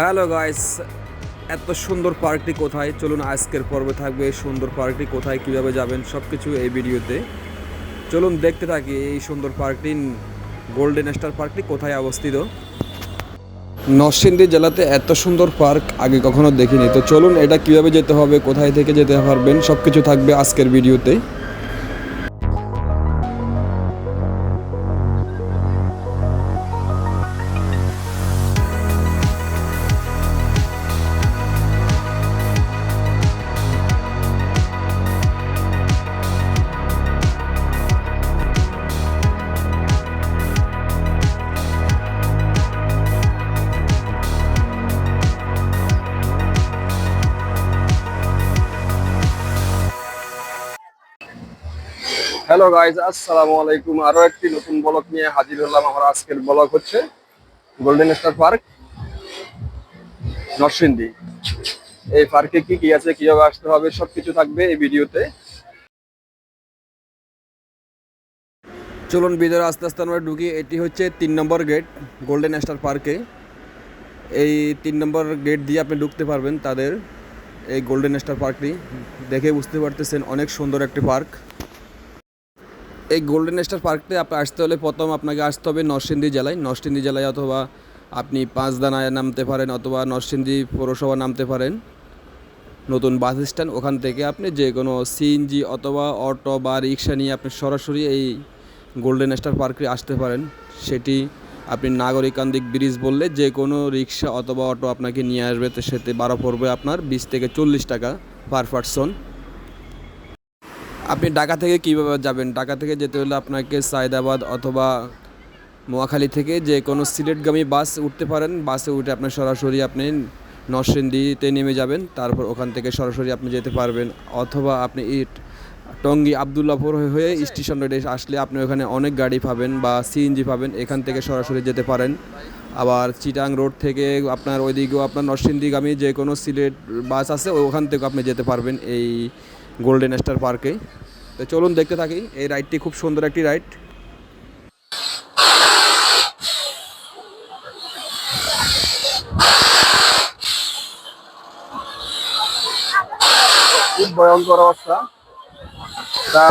Hello guys, এত সুন্দর পার্কটি কোথায়? চলুন আজকের পর্বে থাকবে সুন্দর পার্কটি কোথায়, কীভাবে যাবেন সব কিছু এই ভিডিওতে। চলুন দেখতে থাকি এই সুন্দর পার্কটি, গোল্ডেন স্টার পার্কটি কোথায় অবস্থিত। নরসিংদী জেলাতে এত সুন্দর পার্ক আগে কখনো দেখিনি। তো চলুন এটা কীভাবে যেতে হবে, কোথায় থেকে যেতে পারবেন সব কিছু থাকবে আজকের ভিডিওতে। হ্যালো গাইজ আসসালামু আলাইকুম। আরও একটি নতুন ব্লগ নিয়ে হাজির হলাম। আমার আজকের ব্লগ হচ্ছে গোল্ডেন স্টার পার্ক নরসিংদী। এই পার্কে কি কি আছে, কীভাবে আসতে হবে সব কিছু থাকবে এই ভিডিওতে। চলুন ভিতরে আস্তে আস্তে আমরা ঢুকি। এটি হচ্ছে তিন নম্বর গেট গোল্ডেন স্টার পার্কে এই তিন নম্বর গেট দিয়ে আপনি ঢুকতে পারবেন তাদের এই গোল্ডেন স্টার পার্কটি দেখে বুঝতে পারতেছেন, অনেক সুন্দর একটি পার্ক এই গোল্ডেন স্টার পার্কতে আসতে হলে প্রথম আপনাকে আসতে হবে নরসিংদী জেলায়। নরসিংদী জেলায় অথবা আপনি পাঁচদানায় নামতে পারেন অথবা নরসিংদী পৌরসভা নামতে পারেন। নতুন বাস স্ট্যান্ড, ওখান থেকে আপনি যে কোনো সিএনজি অথবা অটো বা রিক্সা নিয়ে আপনি সরাসরি এই গোল্ডেন স্টার পার্কে আসতে পারেন। সেটি আপনি নাগরিকান্দিক ব্রিজ বললে যে কোনো রিক্সা অথবা অটো আপনাকে নিয়ে আসবে। তো সেতে বারো পড়বে আপনার বিশ থেকে চল্লিশ টাকা পার পারসন আপনি ঢাকা থেকে কীভাবে যাবেন? ঢাকা থেকে যেতে হলে আপনাকে সায়দাবাদ অথবা নোয়াখালী থেকে যে কোনো সিলেটগামী বাস উঠতে পারেন। বাসে উঠে আপনি সরাসরি আপনি নরসিংদীতে নেমে যাবেন। তারপর ওখান থেকে সরাসরি আপনি যেতে পারবেন। অথবা আপনি ইট টঙ্গী আবদুল্লাপুর হয়ে স্টেশন রোডে আসলে আপনি ওখানে অনেক গাড়ি পাবেন বা সিএনজি পাবেন। এখান থেকে সরাসরি যেতে পারেন। আবার চিটাং রোড থেকে আপনার ওইদিকেও আপনার নরসিংদীগামী যে কোনো সিলেট বাস আছে, ওখান থেকে আপনি যেতে পারবেন। এই গোল্ডেন স্টার পার্কে তো চলুন দেখতে থাকি, এই রাইডটি খুব সুন্দর একটি রাইড খুব ভয়ঙ্কর অবস্থা। তা,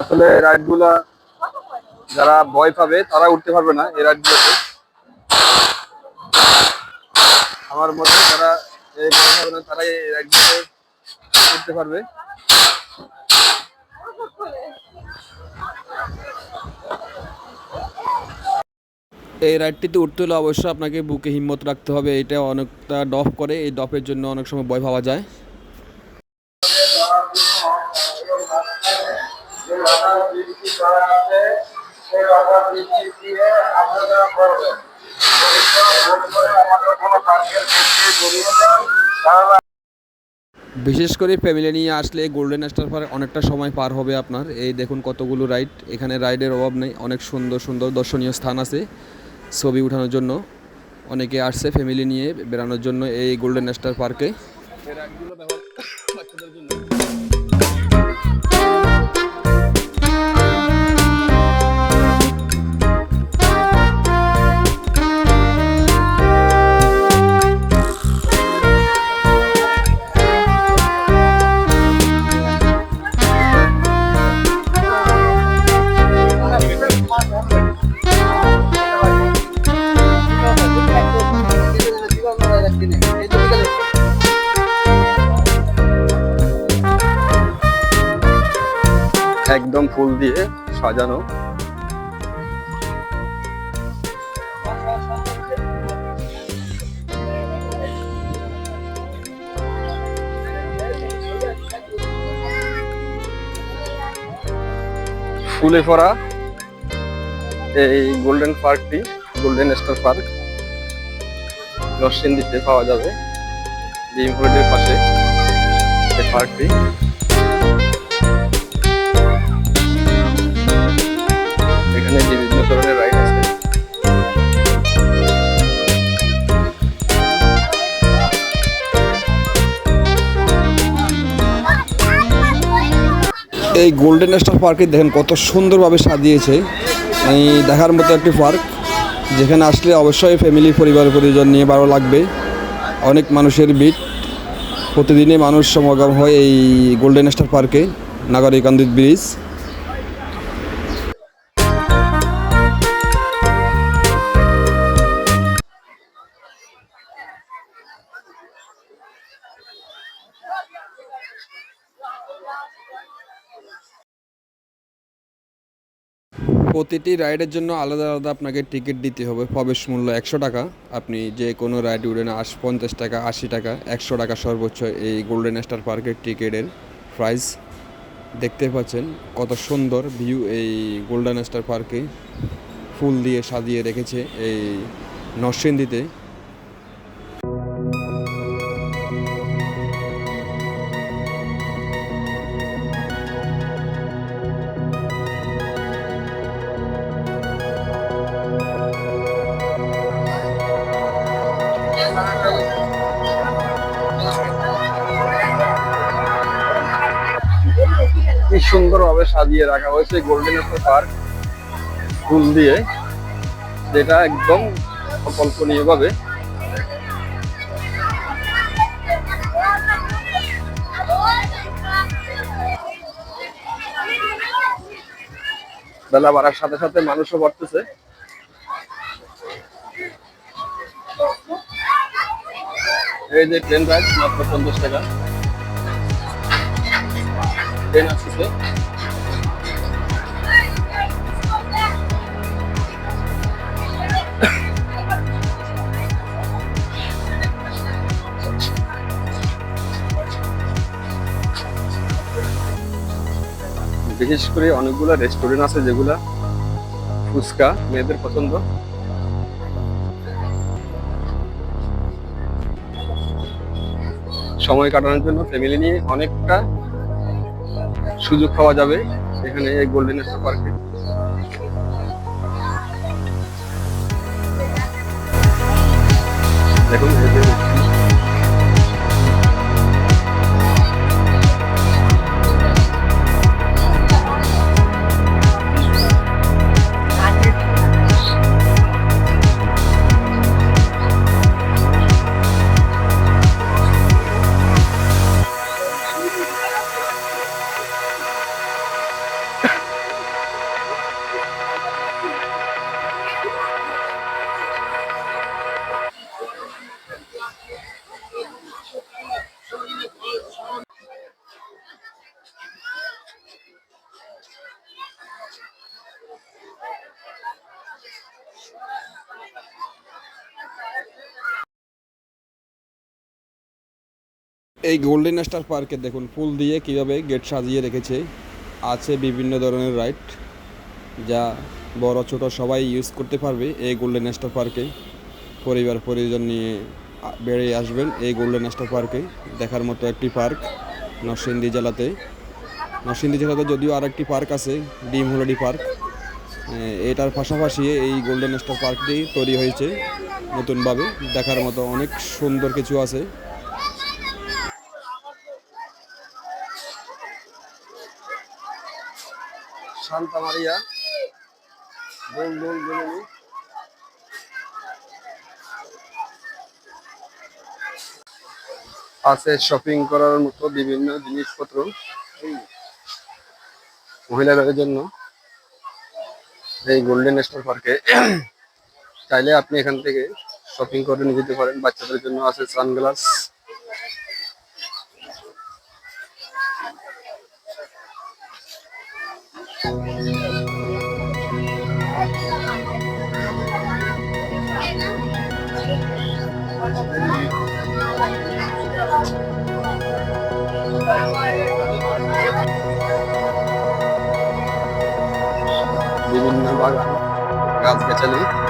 আসলে রাইডগুলা যারা ভয় পাবে, তারা উঠতে পারবে না এই রাইডগুলোতে আমার মতে যারা এই ভয় না তারা এই রাইডগুলোতে উঠতে পারবে। এই রাইডটিতে উঠতে হলে অবশ্যই আপনাকে বুকে হিম্মত রাখতে হবে। এটা অনেকটা ডফ করে। এই ডফের জন্য অনেক সময় ভয় পাওয়া যায়। বিশেষ করে ফ্যামিলি নিয়ে আসলে গোল্ডেন স্টার পার্ক অনেকটা সময় পার হবে আপনার। এই দেখুন কতগুলো রাইড এখানে রাইডের অভাব নেই, অনেক সুন্দর সুন্দর দর্শনীয় স্থান আছে ছবি উঠানোর জন্য। অনেকে আসছে ফ্যামিলি নিয়ে বেড়ানোর জন্য এই গোল্ডেন স্টার পার্কে একদম ফুল দিয়ে সাজানো। ফুলে ভরা এই গোল্ডেন পার্কটি গোল্ডেন স্টার পার্ক নরসিংদীতে পাওয়া যাবে। পাশে এই পার্কটি এই গোল্ডেন স্টার পার্কে দেখেন কত সুন্দরভাবে সাজিয়েছে। এই দেখার মতো একটি পার্ক যেখানে আসলে অবশ্যই ফ্যামিলি পরিবার, পরিজন নিয়ে ভালো লাগবে। অনেক মানুষের ভিড়। প্রতিদিনই মানুষ সমাগম হয় এই গোল্ডেন স্টার পার্কে নাগরিকান্দিত ব্রিজ প্রতিটি রাইডের জন্য আলাদা আলাদা আপনাকে টিকিট দিতে হবে। প্রবেশ মূল্য একশো টাকা। আপনি যে কোনো রাইড উঠে না আশ, পঞ্চাশ টাকা, আশি টাকা, একশো টাকা সর্বোচ্চ এই গোল্ডেন স্টার পার্কের টিকিটের প্রাইস দেখতে পাচ্ছেন কত সুন্দর ভিউ এই গোল্ডেন স্টার পার্কে ফুল দিয়ে সাজিয়ে রেখেছে এই নরসিংদীতে। সাজিয়ে রাখা হয়েছে গোল্ডেন পার্ক ফুল দিয়ে, যেটা একদম অকল্পনীয় ভাবে বেলা বাড়ার সাথে সাথে মানুষও বাড়তেছে। এই যে ট্রেন রাইড মাত্র পঞ্চাশ টাকা। ট্রেন আসতেছে বিশেষ করে অনেকগুলো রেস্টুরেন্ট আছে যেগুলা ফুচকা মেয়েদের পছন্দ। সময় কাটানোর জন্য ফ্যামিলি নিয়ে অনেকটা সুযোগ পাওয়া যাবে এখানে এই গোল্ডেন স্টার পার্কে দেখুন এই গোল্ডেন স্টার পার্কে দেখুন, ফুল দিয়ে কীভাবে গেট সাজিয়ে রেখেছে। আছে বিভিন্ন ধরনের রাইড যা বড়, ছোট সবাই ইউজ করতে পারবে এই গোল্ডেন স্টার পার্কে পরিবার, পরিজন নিয়ে বেড়ে আসবেন এই গোল্ডেন স্টার পার্কে দেখার মতো একটি পার্ক নরসিংদী জেলাতে। নরসিংদী জেলাতে যদিও আর একটি পার্ক আছে, ডিম হলডি পার্ক এটার পাশাপাশি এই গোল্ডেন স্টার পার্কটি তৈরি হয়েছে নতুনভাবে। দেখার মতো অনেক সুন্দর কিছু আছে। শান্তা মারিয়া। দোল দোল দোলনি আছে শপিং করার মতো বিভিন্ন জিনিসপত্র মহিলাদের জন্য। এই গোল্ডেন স্টার পার্কে চাইলে আপনি এখান থেকে শপিং করে নিয়ে যেতে পারেন। বাচ্চাদের জন্য আছে সানগ্লাস। বিভিন্ন বাগান গাছগাছালি গোল্ডেন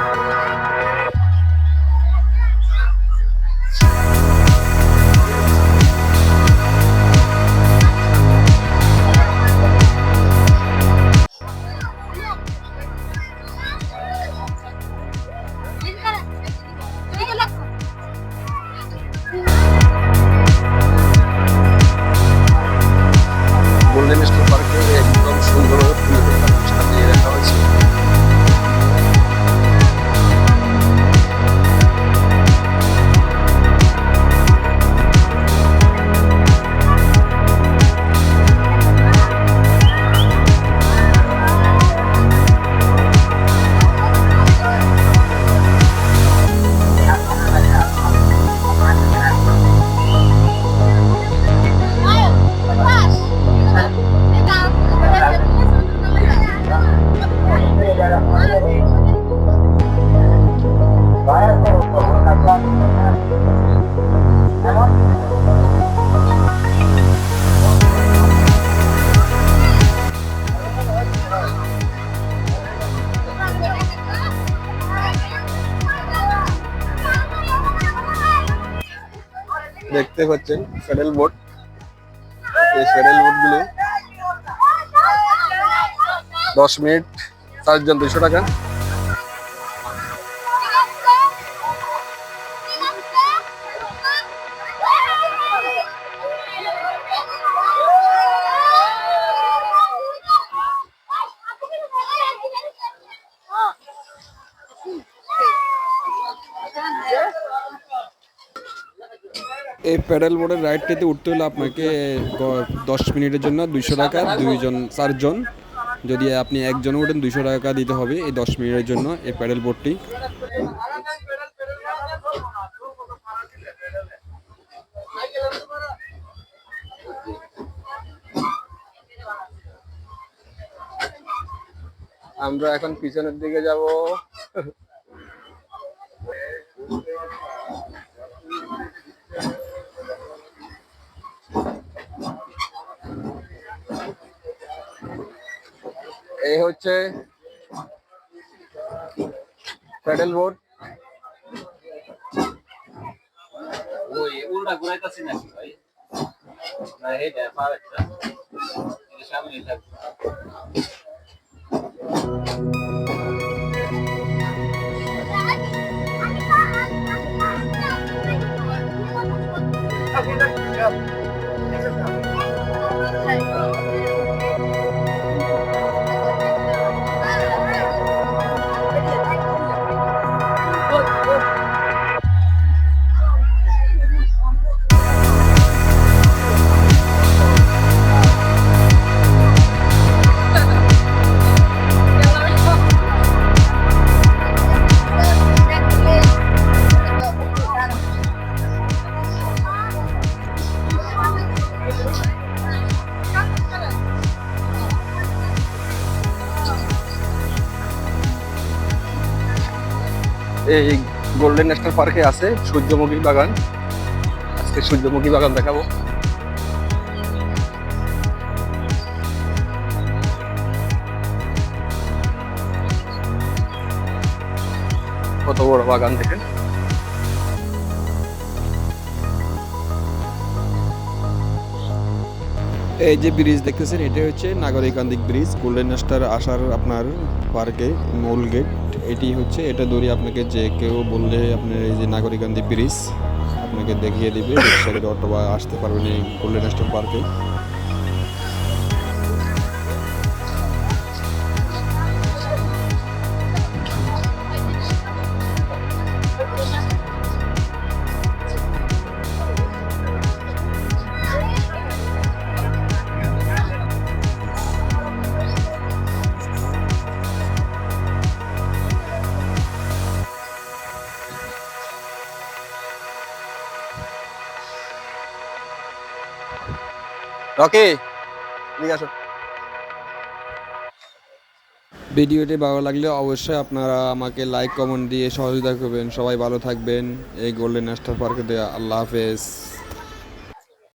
দেখতে পাচ্ছেন ফেডারেল বোর্ড। এই ফেডারেল বোর্ডগুলো দশ মিনিট চারজন দুশো টাকা। এই প্যাডেল বোর্ডের রাইডটিতে উঠতে হলে আপনাকে দশ মিনিটের জন্য দুইশো টাকা, দুইজন, চারজন, যদি আপনি একজন ওঠেন, দুইশো টাকা দিতে হবে এই দশ মিনিটের জন্য এই প্যাডেল বোর্ডটি। আমরা এখন পিছনের দিকে যাব। হচ্ছে প্যাডেল বোট ওই উল্টা ঘুরাইতাছি নাকি ভাই না হেডে পাওয়ারটা এটা সামনে থাকবে এই গোল্ডেন ন্যাশনাল পার্কে আছে সূর্যমুখী বাগান। আজকে সূর্যমুখী বাগান দেখাবো। কত বড় বাগান দেখেন। এই যে ব্রিজ দেখতেছেন এটা হচ্ছে নাগরিকান্দিক ব্রিজ গোল্ডেন স্টার আসার আপনার পার্কে মূল গেট এটি হচ্ছে, এটা দড়ি আপনাকে যে কেউ বললে আপনার এই যে নাগরিকান্দি ব্রিজ আপনাকে দেখিয়ে দিবে অটো বা আসতে পারবেন এই গোল্ডেন স্টার পার্কে রকি ঠিক আছে ভিডিওটি ভালো লাগলে অবশ্যই আপনারা আমাকে লাইক কমেন্ট দিয়ে সহযোগিতা করবেন। সবাই ভালো থাকবেন। এই গোল্ডেন স্টার পার্কে আল্লাহ হাফেজ।